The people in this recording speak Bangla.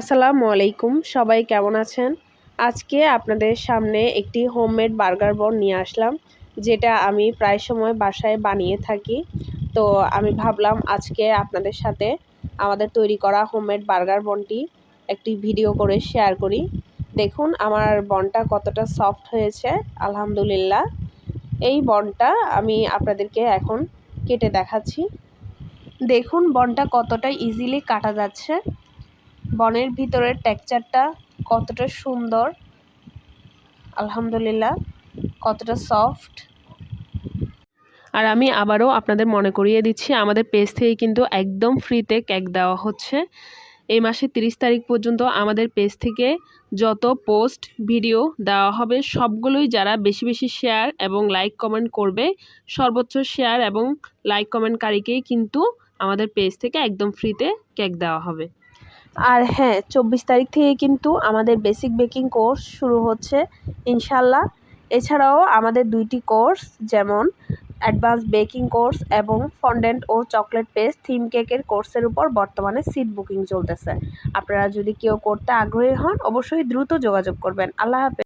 আসসালামু আলাইকুম, সবাই কেমন আছেন? আজকে আপনাদের সামনে একটি হোমমেড বার্গার বন নিয়ে আসলাম, যেটা আমি প্রায় সময় বাসায় বানিয়ে থাকি। তো আমি ভাবলাম আজকে আপনাদের সাথে আমাদের তৈরি করা হোমমেড বার্গার বনটি একটি ভিডিও করে শেয়ার করি। দেখুন, আমার বনটা কতটা সফট হয়েছে, আলহামদুলিল্লাহ। এই বনটা আমি আপনাদেরকে এখন কেটে দেখাচ্ছি। দেখুন, বনটা কতটা ইজিলি কাটা যাচ্ছে। বনের ভিতরের টেক্সচারটা কতটা সুন্দর, আলহামদুলিল্লাহ, কতটা সফট। আর আমি আবারও আপনাদের মনে করিয়ে দিচ্ছি, আমাদের পেজ থেকে কিন্তু একদম ফ্রিতে কেক দেওয়া হচ্ছে। এই মাসের তিরিশ তারিখ পর্যন্ত আমাদের পেজ থেকে যত পোস্ট, ভিডিও দেওয়া হবে, সবগুলোই যারা বেশি বেশি শেয়ার এবং লাইক কমেন্ট করবে, সর্বোচ্চ শেয়ার এবং লাইক কমেন্টকারীকেই কিন্তু আমাদের পেজ থেকে একদম ফ্রিতে কেক দেওয়া হবে। আর হ্যাঁ চব্বিশ তারিখ থেকে কিন্তু আমাদের বেসিক বেকিং কোর্স শুরু হচ্ছে, ইনশাল্লাহ। এছাড়াও আমাদের দুইটি কোর্স যেমন অ্যাডভান্স বেকিং কোর্স এবং ফন্ডেন্ট ও চকলেট পেস্ট থিম কেকের কোর্সের উপর বর্তমানে সিট বুকিং চলতেছে। আপনারা যদি কেউ করতে আগ্রহী হন, অবশ্যই দ্রুত যোগাযোগ করবেন। আল্লাহ হাফেজ।